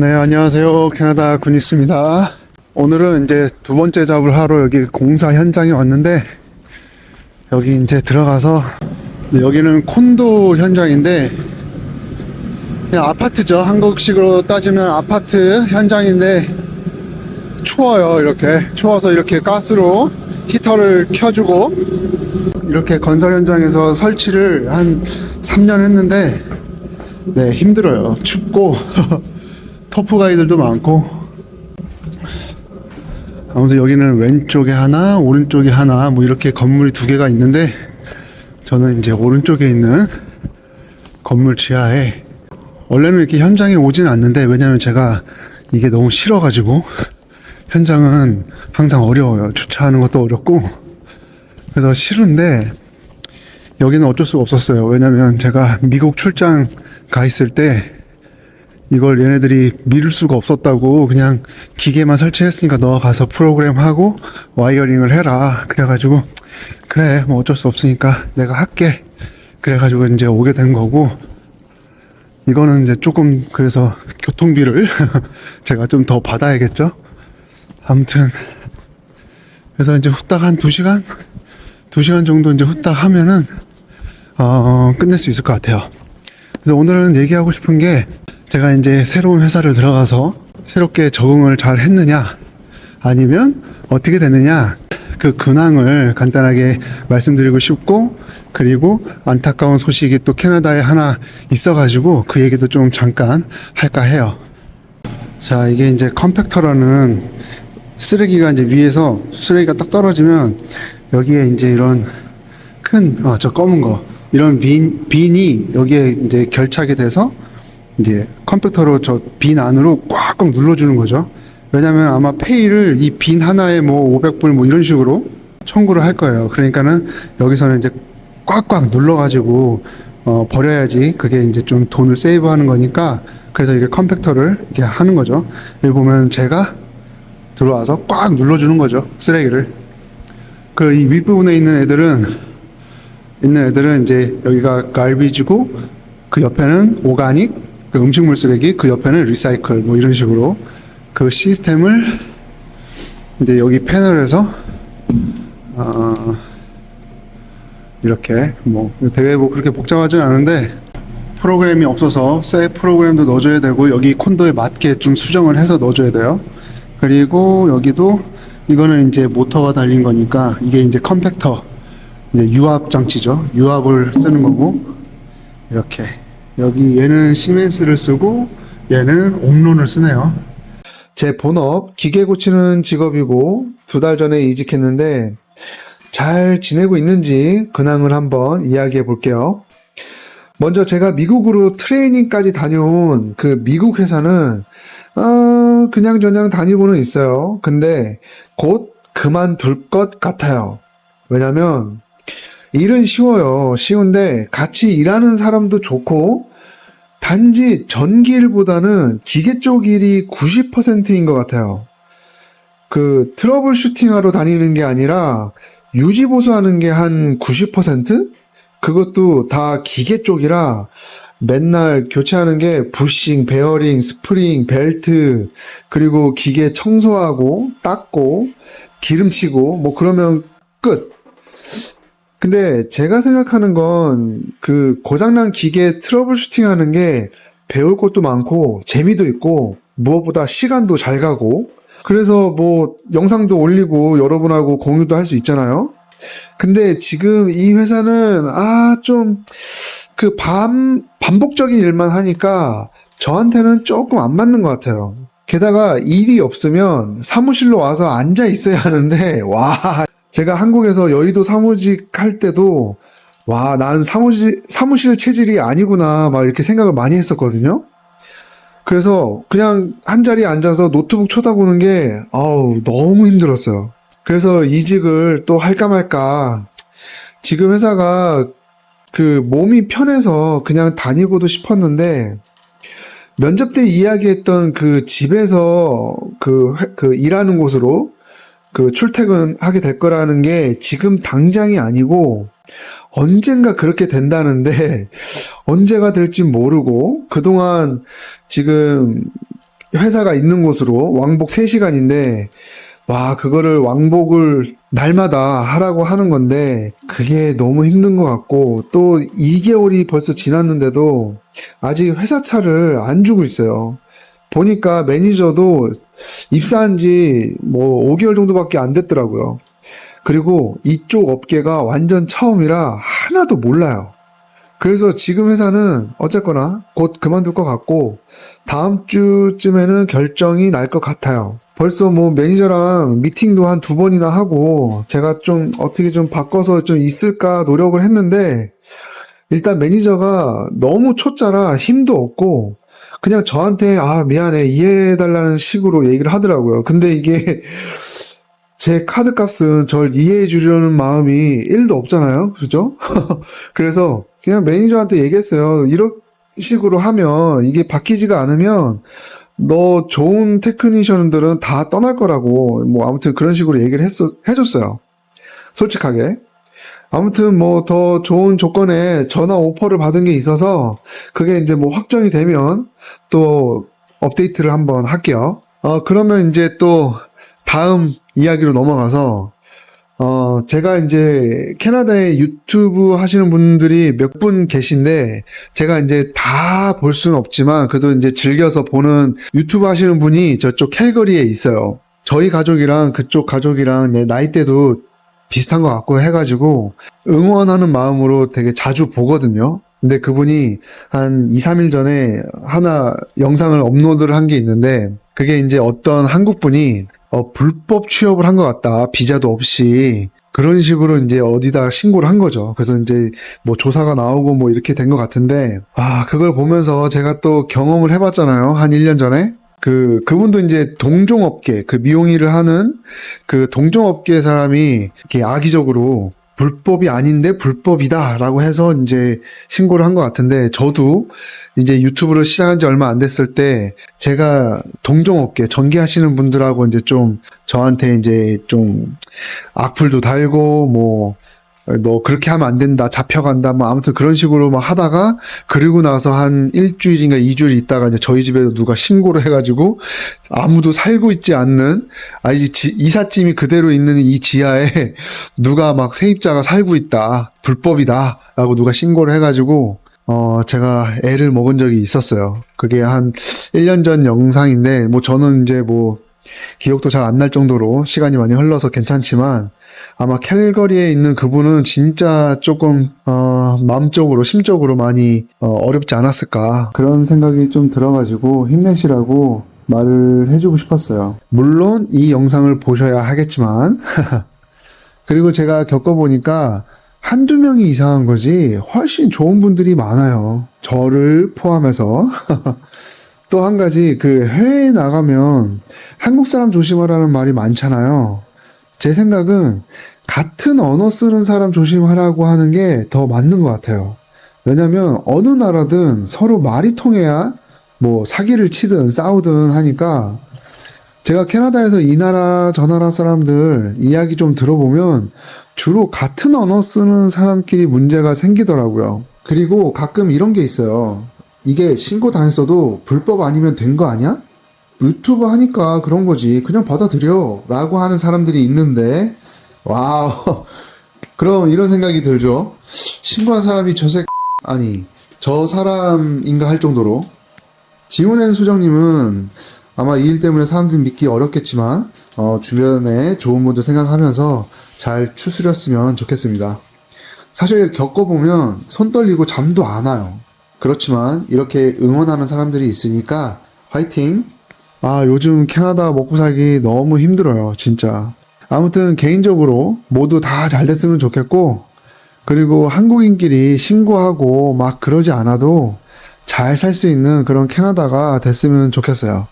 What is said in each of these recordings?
네, 안녕하세요. 캐나다 군이스입니다. 오늘은 이제 두 번째 잡을 하러 여기 공사 현장에 왔는데, 여기 이제 들어가서, 네, 여기는 콘도 현장인데, 그냥 아파트죠. 한국식으로 따지면 아파트 현장인데, 추워요. 이렇게. 추워서 이렇게 가스로 히터를 켜주고, 이렇게 건설 현장에서 설치를 한 3년 했는데, 네, 힘들어요. 춥고, 터프 가이들도 많고. 아무튼 여기는 왼쪽에 하나, 오른쪽에 하나, 뭐 이렇게 건물이 두 개가 있는데, 저는 이제 오른쪽에 있는 건물 지하에, 원래는 이렇게 현장에 오진 않는데, 왜냐면 제가 이게 너무 싫어가지고, 현장은 항상 어려워요. 주차하는 것도 어렵고, 그래서 싫은데, 여기는 어쩔 수가 없었어요. 왜냐면 제가 미국 출장 가 있을 때 이걸 얘네들이 미룰 수가 없었다고 그냥 기계만 설치했으니까 너 가서 프로그램 하고 와이어링을 해라. 그래가지고 그래 뭐 어쩔 수 없으니까 내가 할게. 그래가지고 이제 오게 된 거고 이거는 이제 조금 그래서 교통비를 제가 좀 더 받아야겠죠. 아무튼 그래서 이제 후딱 한 2시간? 2시간 정도 이제 후딱 하면은 어, 끝낼 수 있을 것 같아요. 그래서 오늘은 얘기하고 싶은 게 제가 이제 새로운 회사를 들어가서 새롭게 적응을 잘 했느냐 아니면 어떻게 됐느냐 그 근황을 간단하게 말씀드리고 싶고 그리고 안타까운 소식이 또 캐나다에 하나 있어가지고 그 얘기도 좀 잠깐 할까 해요. 자 이게 이제 컴팩터라는 쓰레기가 이제 위에서 쓰레기가 딱 떨어지면 여기에 이제 이런 큰, 어, 저 검은 거. 이런 빈, 빈이 여기에 이제 결착이 돼서 이제 컴퓨터로 저 빈 안으로 꽉꽉 눌러주는 거죠. 왜냐면 아마 페이를 이 빈 하나에 뭐 500불 뭐 이런 식으로 청구를 할 거예요. 그러니까는 여기서는 이제 꽉꽉 눌러가지고 어, 버려야지 그게 이제 좀 돈을 세이브하는 거니까 그래서 이게 컴팩터를 이렇게 하는 거죠. 여기 보면 제가 들어와서 꽉 눌러주는 거죠. 쓰레기를. 그 이 윗부분에 있는 애들은 있는 애들은 이제 여기가 갈비지고 그 옆에는 오가닉 그 음식물 쓰레기 그 옆에는 리사이클 뭐 이런 식으로 그 시스템을 이제 여기 패널에서 어 이렇게 뭐 되게 뭐 그렇게 복잡하진 않은데 프로그램이 없어서 새 프로그램도 넣어줘야 되고 여기 콘도에 맞게 좀 수정을 해서 넣어줘야 돼요. 그리고 여기도 이거는 이제 모터가 달린 거니까 이게 이제 컴팩터 이제 유압 장치죠. 유압을 쓰는 거고 이렇게 여기 얘는 시멘스를 쓰고 얘는 옥론을 쓰네요. 제 본업 기계 고치는 직업이고 두 달 전에 이직했는데 잘 지내고 있는지 근황을 한번 이야기해 볼게요. 먼저 제가 미국으로 트레이닝까지 다녀온 그 미국 회사는 어, 그냥 저냥 다니고는 있어요. 근데 곧 그만둘 것 같아요. 왜냐면 일은 쉬워요. 쉬운데 같이 일하는 사람도 좋고 단지 전기일보다는 기계 쪽 일이 90%인 것 같아요. 그 트러블 슈팅하러 다니는 게 아니라 유지 보수하는 게 한 90%? 그것도 다 기계 쪽이라 맨날 교체하는 게 부싱, 베어링, 스프링, 벨트, 그리고 기계 청소하고 닦고 기름치고 뭐 그러면 끝. 근데 제가 생각하는 건 그 고장난 기계 트러블 슈팅 하는 게 배울 것도 많고 재미도 있고 무엇보다 시간도 잘 가고 그래서 뭐 영상도 올리고 여러분하고 공유도 할 수 있잖아요. 근데 지금 이 회사는 아 좀 그 반 반복적인 일만 하니까 저한테는 조금 안 맞는 것 같아요. 게다가 일이 없으면 사무실로 와서 앉아 있어야 하는데 와 제가 한국에서 여의도 사무직 할 때도 와 나는 사무실 사무실 체질이 아니구나 막 이렇게 생각을 많이 했었거든요. 그래서 그냥 한 자리에 앉아서 노트북 쳐다보는 게 아우 너무 힘들었어요. 그래서 이직을 또 할까 말까 지금 회사가 그 몸이 편해서 그냥 다니고도 싶었는데 면접 때 이야기했던 그 집에서 그, 회- 그 일하는 곳으로 그 출퇴근하게 될 거라는 게 지금 당장이 아니고 언젠가 그렇게 된다는데 언제가 될지 모르고 그동안 지금 회사가 있는 곳으로 왕복 3시간인데 와, 그거를 왕복을 날마다 하라고 하는 건데, 그게 너무 힘든 것 같고, 또 2개월이 벌써 지났는데도 아직 회사 차를 안 주고 있어요. 보니까 매니저도 입사한 지 뭐 5개월 정도밖에 안 됐더라고요. 그리고 이쪽 업계가 완전 처음이라 하나도 몰라요. 그래서 지금 회사는 어쨌거나 곧 그만둘 것 같고, 다음 주쯤에는 결정이 날 것 같아요. 벌써 뭐 매니저랑 미팅도 한 두 번이나 하고 제가 좀 어떻게 좀 바꿔서 좀 있을까 노력을 했는데 일단 매니저가 너무 초짜라 힘도 없고 그냥 저한테 아 미안해 이해해달라는 식으로 얘기를 하더라고요. 근데 이게 제 카드 값은 절 이해해 주려는 마음이 1도 없잖아요. 그죠? 그래서 그냥 매니저한테 얘기했어요. 이런 식으로 하면 이게 바뀌지가 않으면 너 좋은 테크니션들은 다 떠날 거라고 뭐 아무튼 그런 식으로 얘기를 했어, 해줬어요. 솔직하게. 아무튼 뭐 더 좋은 조건에 전화 오퍼를 받은 게 있어서 그게 이제 뭐 확정이 되면 또 업데이트를 한번 할게요. 어, 그러면 이제 또 다음 이야기로 넘어가서 어, 제가 이제 캐나다에 유튜브 하시는 분들이 몇 분 계신데, 제가 이제 다 볼 수는 없지만, 그래도 이제 즐겨서 보는 유튜브 하시는 분이 저쪽 캘거리에 있어요. 저희 가족이랑 그쪽 가족이랑 내 나이대도 비슷한 것 같고 해가지고, 응원하는 마음으로 되게 자주 보거든요. 근데 그분이 한 2, 3일 전에 하나 영상을 업로드를 한 게 있는데, 그게 이제 어떤 한국 분이 어, 불법 취업을 한 것 같다. 비자도 없이. 그런 식으로 이제 어디다 신고를 한 거죠. 그래서 이제 뭐 조사가 나오고 뭐 이렇게 된 것 같은데, 아, 그걸 보면서 제가 또 경험을 해봤잖아요. 한 1년 전에. 그, 그분도 이제 동종업계, 그 미용 일을 하는 그 동종업계 사람이 이렇게 악의적으로 불법이 아닌데 불법이다라고 해서 이제 신고를 한 것 같은데 저도 이제 유튜브를 시작한 지 얼마 안 됐을 때 제가 동종업계 전기하시는 분들하고 이제 좀 저한테 이제 좀 악플도 달고 뭐 너 그렇게 하면 안 된다 잡혀간다 뭐 아무튼 그런 식으로 막 하다가 그리고 나서 한 일주일인가 이주일 있다가 이제 저희 집에도 누가 신고를 해가지고 아무도 살고 있지 않는 아이 지- 이삿짐이 그대로 있는 이 지하에 누가 막 세입자가 살고 있다 불법이다라고 누가 신고를 해가지고 어 제가 애를 먹은 적이 있었어요. 그게 한 1년 전 영상인데 뭐 저는 이제 뭐 기억도 잘 안 날 정도로 시간이 많이 흘러서 괜찮지만 아마 캘거리에 있는 그분은 진짜 조금 어, 마음적으로 심적으로 많이 어, 어렵지 않았을까 그런 생각이 좀 들어가지고 힘내시라고 말을 해주고 싶었어요. 물론 이 영상을 보셔야 하겠지만 그리고 제가 겪어보니까 한두 명이 이상한 거지 훨씬 좋은 분들이 많아요. 저를 포함해서. 또 한 가지 그 해외에 나가면 한국 사람 조심하라는 말이 많잖아요. 제 생각은 같은 언어 쓰는 사람 조심하라고 하는 게 더 맞는 것 같아요. 왜냐면 어느 나라든 서로 말이 통해야 뭐 사기를 치든 싸우든 하니까 제가 캐나다에서 이 나라 저 나라 사람들 이야기 좀 들어보면 주로 같은 언어 쓰는 사람끼리 문제가 생기더라고요. 그리고 가끔 이런 게 있어요. 이게 신고 당했어도 불법 아니면 된 거 아니야? 유튜브 하니까 그런 거지. 그냥 받아들여. 라고 하는 사람들이 있는데, 와우. 그럼 이런 생각이 들죠. 신고한 사람이 저 새, 아니, 저 사람인가 할 정도로. 지훈앤 수정님은 아마 이 일 때문에 사람들 믿기 어렵겠지만, 어, 주변에 좋은 분들 생각하면서 잘 추스렸으면 좋겠습니다. 사실 겪어보면 손 떨리고 잠도 안 와요. 그렇지만 이렇게 응원하는 사람들이 있으니까 화이팅! 아, 요즘 캐나다 먹고 살기 너무 힘들어요, 진짜. 아무튼 개인적으로 모두 다 잘 됐으면 좋겠고, 그리고 한국인끼리 신고하고 막 그러지 않아도 잘 살 수 있는 그런 캐나다가 됐으면 좋겠어요.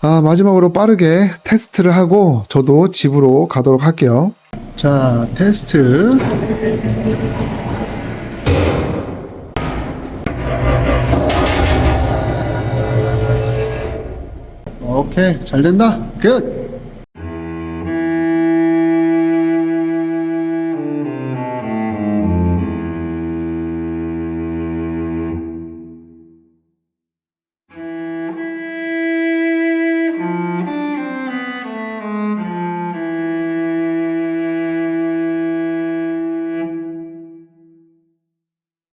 아, 마지막으로 빠르게 테스트를 하고 저도 집으로 가도록 할게요. 자, 테스트. 오케이, 잘 된다. 끝.